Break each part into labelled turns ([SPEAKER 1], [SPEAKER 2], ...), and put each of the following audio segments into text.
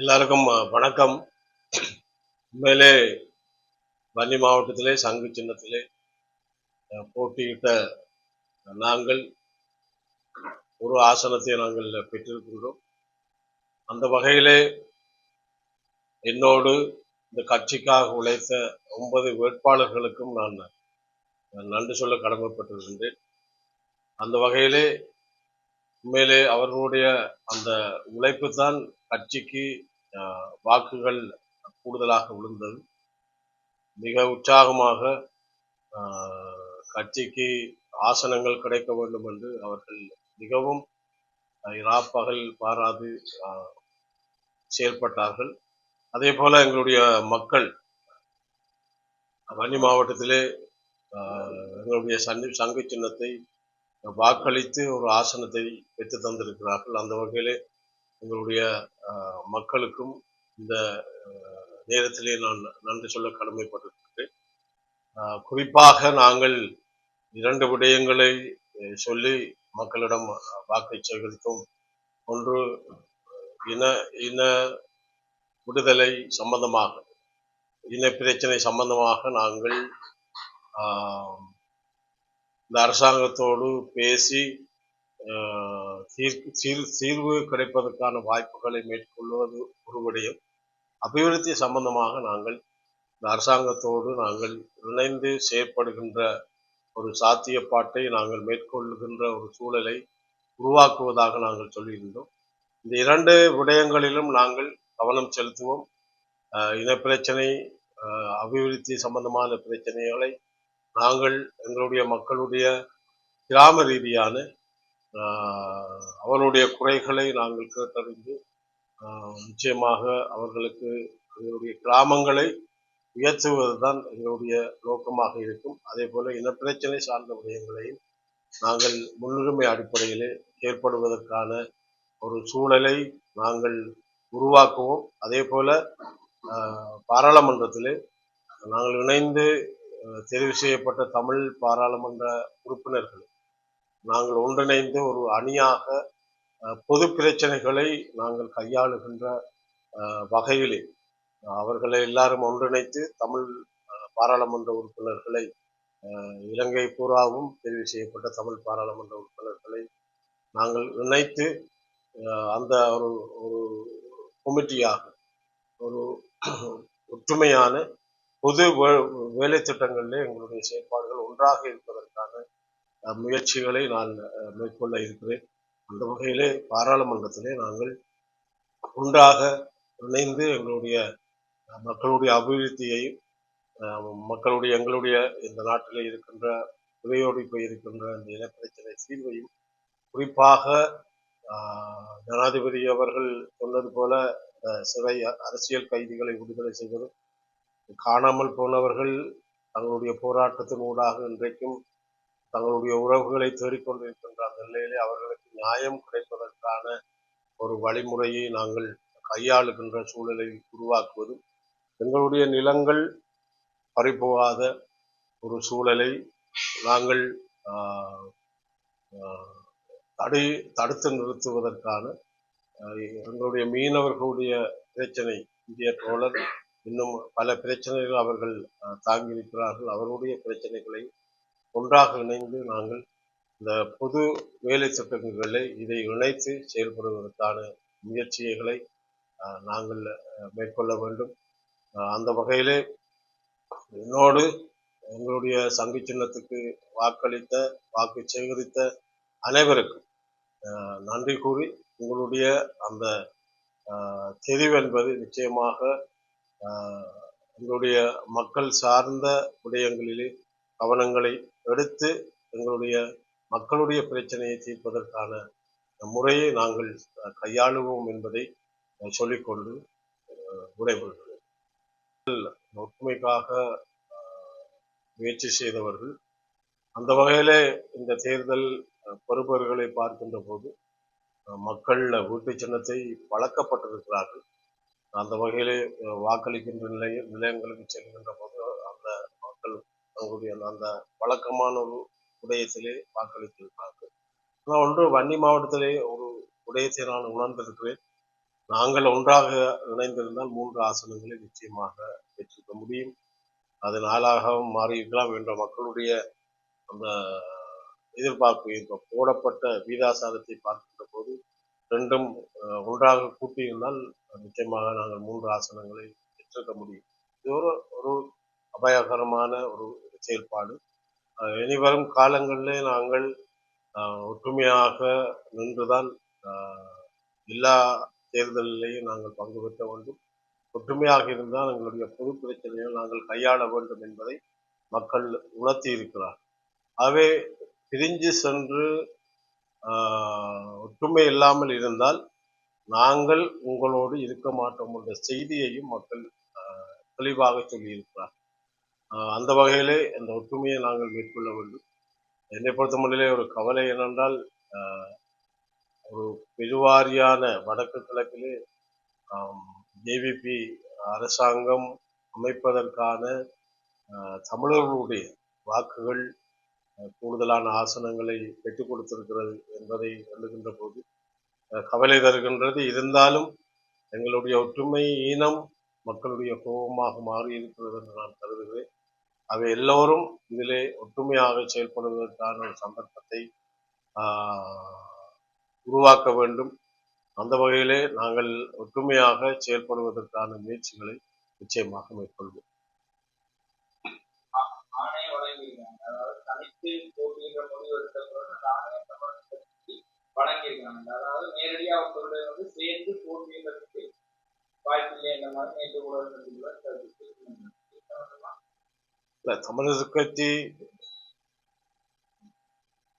[SPEAKER 1] எல்லாருக்கும் வணக்கம். உண்மையிலே வன்னி மாவட்டத்திலே சங்கு சின்னத்திலே போட்டியிட்ட நாங்கள் ஒரு ஆசனத்தை நாங்கள் பெற்றிருக்கின்றோம். அந்த வகையிலே என்னோடு இந்த கட்சிக்காக உழைத்த ஒன்பது வேட்பாளர்களுக்கும் நான் நன்றி சொல்ல கடமைப்பட்டிருக்கின்றேன். அந்த வகையிலே உண்மையிலே அவர்களுடைய அந்த உழைப்பு தான் கட்சிக்கு வாக்குகள் கூடுதலாக விழுந்தது. மிக உற்சாகமாக ஆஹ், கட்சிக்கு ஆசனங்கள் கிடைக்க வேண்டும் என்று அவர்கள் மிகவும் இராப்பகல் பாராது ஆஹ், செயல்பட்டார்கள். அதே போல எங்களுடைய மக்கள் வன்னி மாவட்டத்திலே ஆஹ், எங்களுடைய சங்க சங்கு சின்னத்தை வாக்களித்து ஒரு ஆசனத்தை பெற்று தந்திருக்கிறார்கள். அந்த வகையிலே எங்களுடைய மக்களுக்கும் இந்த நேரத்திலே நான் நன்றி சொல்ல கடமைப்பட்டிருக்கிறேன். குறிப்பாக நாங்கள் இரண்டு விடயங்களை சொல்லி மக்களிடம் வாக்கை சேகரித்தோம். ஒன்று இன இன விடுதலை சம்பந்தமாக இன பிரச்சனை சம்பந்தமாக நாங்கள் ஆஹ், இந்த அரசாங்கத்தோடு பேசி ஆஹ், சீர் தீர்வு கிடைப்பதற்கான வாய்ப்புகளை மேற்கொள்வது ஒரு அபிவிருத்தி சம்பந்தமாக நாங்கள் இந்த அரசாங்கத்தோடு நாங்கள் இணைந்து செயற்படுகின்ற ஒரு சாத்தியப்பாட்டை நாங்கள் மேற்கொள்கின்ற ஒரு சூழலை உருவாக்குவதாக நாங்கள் சொல்லியிருந்தோம். இந்த இரண்டு விடயங்களிலும் நாங்கள் கவனம் செலுத்துவோம். ஆஹ் இனப்பிரச்சனை அபிவிருத்தி சம்பந்தமான பிரச்சனைகளை நாங்கள் எங்களுடைய மக்களுடைய கிராம ரீதியான அவருடைய குறைகளை நாங்கள் கேட்டறிந்து ஆஹ் நிச்சயமாக அவர்களுக்கு எங்களுடைய கிராமங்களை உயர்த்துவதுதான் எங்களுடைய நோக்கமாக இருக்கும். அதே போல இனப்பிரச்சனை சார்ந்த விடயங்களையும் நாங்கள் முன்னுரிமை அடிப்படையிலே ஏற்படுவதற்கான ஒரு சூழலை நாங்கள் உருவாக்குவோம். அதே போல ஆஹ், பாராளுமன்றத்திலே நாங்கள் இணைந்து தெரிவு செய்யப்பட்ட தமிழ் பாராளுமன்ற உறுப்பினர்கள் நாங்கள் ஒன்றிணைந்து ஒரு அணியாக பொது பிரச்சனைகளை நாங்கள் கையாளுகின்ற வகையிலே அவர்களை எல்லாரும் ஒன்றிணைத்து தமிழ் பாராளுமன்ற உறுப்பினர்களை இலங்கை பூராவும் தெரிவு செய்யப்பட்ட தமிழ் பாராளுமன்ற உறுப்பினர்களை நாங்கள் இணைத்து அந்த ஒரு ஒரு கமிட்டியாக ஒரு ஒற்றுமையான பொது வே- வேலை திட்டங்களிலே எங்களுடைய செயற்பாடுகள் ஒன்றாக இருப்பதற்கான முயற்சிகளை நான் மேற்கொள்ள இருக்கிறேன். அந்த வகையிலே பாராளுமன்றத்திலே நாங்கள் ஒன்றாக இணைந்து எங்களுடைய மக்களுடைய அபிவிருத்தியையும் மக்களுடைய எங்களுடைய இந்த நாட்டில் இருக்கின்ற இவையோடு போய் இருக்கின்ற இந்த இனப்பிரச்சனை தீர்வையும் குறிப்பாக ஆஹ், ஜனாதிபதி அவர்கள் சொன்னது போல அஹ், சிறை அரசியல் கைதிகளை விடுதலை செய்வதும் காணாமல் போனவர்கள் தங்களுடைய போராட்டத்தின் ஊடாக இன்றைக்கும் தங்களுடைய உறவுகளை தேடிக்கொண்டிருக்கின்ற அந்த நிலையிலே அவர்களுக்கு நியாயம் கிடைப்பதற்கான ஒரு வழிமுறையை நாங்கள் கையாளுகின்ற சூழலை உருவாக்குவதும் எங்களுடைய நிலங்கள் பறிபோகாத ஒரு சூழலை நாங்கள் ஆஹ், தடை தடுத்து நிறுத்துவதற்கான எங்களுடைய மீனவர்களுடைய பிரச்சனை இந்திய தோழர் இன்னும் பல பிரச்சனைகள் அவர்கள் தாங்கியிருக்கிறார்கள். அவருடைய பிரச்சனைகளை ஒன்றாக இணைந்து நாங்கள் இந்த பொது வேலை சட்டங்களை இதை இணைத்து செயல்படுவதற்கான முயற்சிகளை ஆஹ், நாங்கள் மேற்கொள்ள வேண்டும். அந்த வகையிலே என்னோடு எங்களுடைய சங்கு சின்னத்துக்கு வாக்களித்த வாக்கு சேகரித்த அனைவருக்கும் நன்றி கூறி உங்களுடைய அந்த ஆஹ், தெரிவு என்பது நிச்சயமாக ஆஹ், எங்களுடைய மக்கள் சார்ந்த விடயங்களிலே கவனங்களை எடுத்து எங்களுடைய மக்களுடைய பிரச்சனையை தீர்ப்பதற்கான முறையை நாங்கள் கையாளுவோம் என்பதை சொல்லிக்கொண்டு அஹ், ஒற்றுமைக்காக அஹ், முயற்சி செய்தவர்கள் அந்த வகையிலே இந்த தேர்தல் அஹ், பொறுப்பவர்களை பார்க்கின்ற போது மக்கள் வீட்டு சின்னத்தை வழக்கப்பட்டிருக்கிறார்கள் அந்த வகையிலே வாக்களிக்கின்ற நிலைய நிலையங்களுக்கு செல்கின்ற போது அவங்களுடைய தங்களுடைய அந்த- வழக்கமான ஒரு உடையத்திலே வாக்களித்திருக்கிறார்கள் நான் ஒன்று வன்னி மாவட்டத்திலே ஒரு உடையத்தை நான் உணர்ந்திருக்கிறேன். நாங்கள் ஒன்றாக இணைந்திருந்தால் மூன்று ஆசனங்களை நிச்சயமாக பெற்றிருக்க முடியும். அது நாளாகவும் மாறியிருக்கலாம் என்ற மக்களுடைய அந்த எதிர்பார்ப்பு. இப்போ போடப்பட்ட வீதாசாரத்தை பார்க்கின்ற போது ரெண்டும் அஹ், ஒன்றாக கூட்டியிருந்தால் நிச்சயமாக நாங்கள் மூன்று ஆசனங்களை பெற்றிருக்க முடியும். இது ஒரு ஒரு அபாயகரமான ஒரு செயல்பாடு. இனிவரும் இனி வரும் காலங்களிலே நாங்கள் ஒற்றுமையாக நின்றுதான் எல்லா தேர்தலிலேயும் நாங்கள் பங்கு பெற்ற வேண்டும் ஒற்றுமையாக இருந்தால் எங்களுடைய பொது பிரச்சனைகள் நாங்கள் கையாள வேண்டும் என்பதை மக்கள் உணர்த்தி இருக்கிறார். ஆகவே பிரிஞ்சு சென்று ஆஹ், ஒற்றுமை இல்லாமல் இருந்தால் நாங்கள் உங்களோடு இருக்க மாட்டோம் என்ற செய்தியையும் மக்கள் ஆஹ், தெளிவாக சொல்லியிருக்கிறார் அந்த வகையிலே அந்த ஒற்றுமையை நாங்கள் மேற்கொள்ள வேண்டும். என்னை பொறுத்தமட்டிலே ஒரு கவலை என்னென்றால் ஒரு பெருவாரியான வடக்கு கிழக்கிலே ஜேவிபி அரசாங்கம் அமைப்பதற்கான தமிழர்களுடைய வாக்குகள் கூடுதலான ஆசனங்களை பெற்றுக் கொடுத்திருக்கிறது என்பதை எழுகின்ற போது கவலை தருகின்றது. இருந்தாலும் எங்களுடைய ஒற்றுமை ஈனம் மக்களுடைய கோபமாக மாறி இருக்கிறது என்று நான் கருதுகிறேன். அவை எல்லோரும் இதிலே ஒற்றுமையாக செயல்படுவதற்கான ஒரு சந்தர்ப்பத்தை உருவாக்க வேண்டும். அந்த வகையிலே நாங்கள் ஒற்றுமையாக செயல்படுவதற்கான முயற்சிகளை நிச்சயமாக மேற்கொள்வோம்.
[SPEAKER 2] வழங்கியிருக்காங்க அதாவது தனித்து அவர்களுடைய வந்து சேர்ந்து போட்டியிடறதுக்கு வாய்ப்பில்லை என்ற மாதிரி நேற்று ஊடகத்தில்
[SPEAKER 1] இல்ல தமிழரசு கட்சி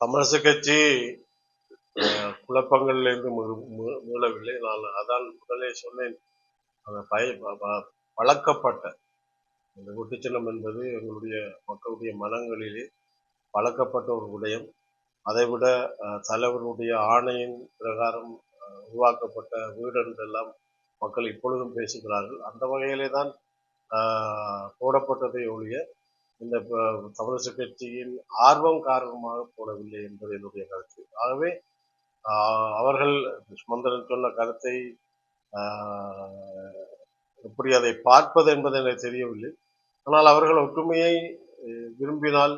[SPEAKER 1] தமிழரசு கட்சி குழப்பங்களிலிருந்து மீளவில்லை. நான் அதான் முதலே சொன்னேன். அந்த பய ப- பழக்கப்பட்ட இந்த ஒட்டுச்சின்னம் என்பது எங்களுடைய மக்களுடைய மனங்களிலே பழக்கப்பட்ட ஒரு விடயம் அதைவிட தலைவருடைய ஆணையின் பிரகாரம் உருவாக்கப்பட்ட வீடு என்றெல்லாம் மக்கள் இப்பொழுதும் பேசுகிறார்கள். அந்த வகையிலே தான் ஆஹ், போடப்பட்டதை ஒழிய இந்த ப- கட்சியின் ஆர்வம் காரணமாக போடவில்லை என்பது என்னுடைய கருத்து. ஆகவே ஆஹ், அவர்கள் சுமந்திரன் சொன்ன கருத்தை ஆஹ், எப்படி அதை பார்ப்பது என்பது எனக்கு தெரியவில்லை. ஆனால் அவர்கள் ஒற்றுமையை விரும்பினால்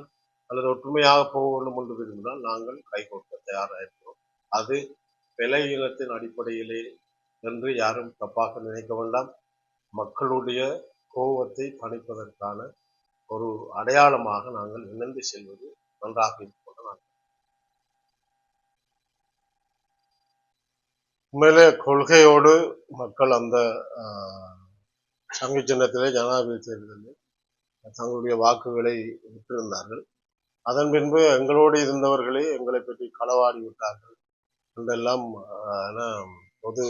[SPEAKER 1] அல்லது ஒற்றுமையாக போக வேண்டும் என்று விரும்பினால் நாங்கள் கைகோர்க்க தயாராக இருக்கிறோம் அது விலை இனத்தின் அடிப்படையிலே என்று யாரும் தப்பாக நினைக்க வேண்டாம். மக்களுடைய கோபத்தை தணிப்பதற்கான ஒரு அடையாளமாக நாங்கள் இணைந்து செல்வது நன்றாக இருக்கும் உண்மையிலே கொள்கையோடு மக்கள் அந்த சங்கு சின்னத்திலே ஜனாதிபதி தேர்தலில் தங்களுடைய வாக்குகளை விட்டிருந்தார்கள். அதன் பின்பு எங்களோடு இருந்தவர்களே எங்களை பற்றி களவாடி விட்டார்கள் என்றெல்லாம் ஆஹ், பொது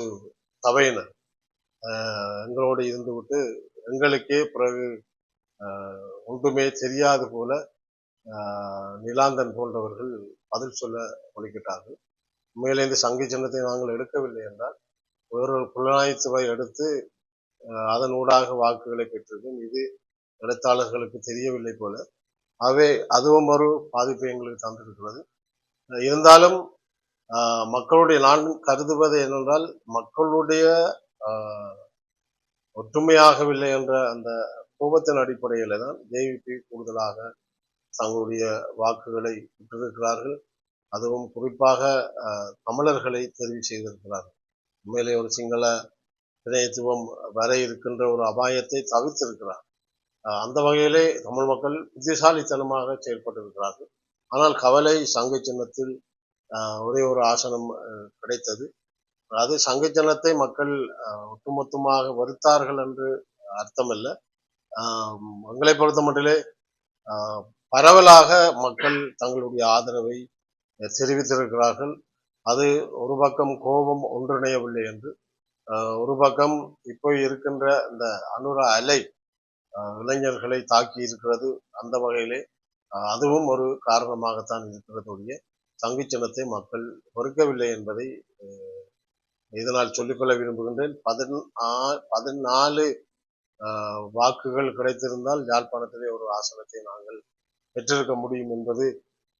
[SPEAKER 1] சபையினர் ஆஹ், எங்களோடு இருந்துவிட்டு எங்களுக்கே பிறகு ஒன்றுமே தெரியாது போல ஆஹ், நிலாந்தன் போன்றவர்கள் பதில் சொல்ல ஒழிக்கிட்டார்கள் உண்மையிலே இந்த சங்கி சின்னத்தை நாங்கள் எடுக்கவில்லை என்றால் வேறொரு புலனாய்த்துறை எடுத்து அதன் ஊடாக வாக்குகளை பெற்றிருக்கும் இது எழுத்தாளர்களுக்கு தெரியவில்லை போல. ஆகவே அதுவும் ஒரு பாதிப்பை எங்களுக்கு தந்திருக்கிறது. இருந்தாலும் ஆஹ், மக்களுடைய நான் கருதுவது என்னென்றால் மக்களுடைய ஆஹ், ஒற்றுமையாகவில்லை என்ற அந்த கோபத்தின் அடிப்படையில் தான் ஜேவிபி கூடுதலாக தங்களுடைய வாக்குகளை பெற்றிருக்கிறார்கள். அதுவும் குறிப்பாக தமிழர்களை தெரிவு செய்திருக்கிறார்கள் உண்மையிலே ஒரு சிங்கள இணையத்துவம் வர இருக்கின்ற ஒரு அபாயத்தை தவிர்த்திருக்கிறார். ஆஹ், அந்த வகையிலே தமிழ் மக்கள் புத்திசாலித்தனமாக செயல்பட்டிருக்கிறார்கள். ஆனால் கவலை சங்க சின்னத்தில் ஆஹ், ஒரே ஒரு ஆசனம் கிடைத்தது. அது சங்க சின்னத்தை மக்கள் ஒட்டுமொத்தமாக வருத்தார்கள் என்று அர்த்தமல்ல. எங்களை பொறுத்த மட்டிலே ஆஹ், பரவலாக மக்கள் தங்களுடைய ஆதரவை தெரிவித்திருக்கிறார்கள். அது ஒரு பக்கம் கோபம் ஒன்றிணையவில்லை என்று ஒரு பக்கம் இப்போ இருக்கின்ற இந்த அனுர அலை இளைஞர்களை தாக்கி இருக்கிறது அந்த வகையிலே அதுவும் ஒரு காரணமாகத்தான் இருக்கிறதுடைய ஒழிய மக்கள் பொறுக்கவில்லை என்பதை இதனால் சொல்லிக்கொள்ள விரும்புகின்றேன். பதின் பதினாலு வாக்குகள் கிடைத்திருந்தால் யாழ்ப்பாணத்திலே ஒரு ஆசனத்தை நாங்கள் பெற்றிருக்க முடியும் என்பது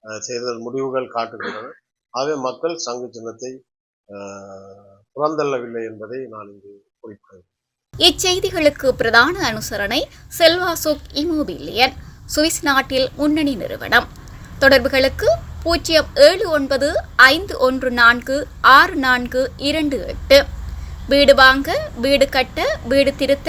[SPEAKER 1] செய்தல் தேர்தல் முடிவுகள் காட்டுகின்றன. ஆகவே மக்கள் சங்கு சின்னத்தை ஆஹ், புறந்தள்ளவில்லை என்பதை நான் இங்கு குறிப்பிடுகிறேன்.
[SPEAKER 3] இச்செய்திகளுக்கு பிரதான அனுசரணை செல்வா சுக் இமோபிலியன் சுவிஸ் நாட்டில் முன்னணி நிறுவனம். தொடர்புகளுக்கு பூஜ்ஜியம் ஏழு ஒன்பது ஐந்து ஒன்று நான்கு ஆறு நான்கு இரண்டு எட்டு. வீடு வாங்க வீடு கட்ட வீடு திருத்த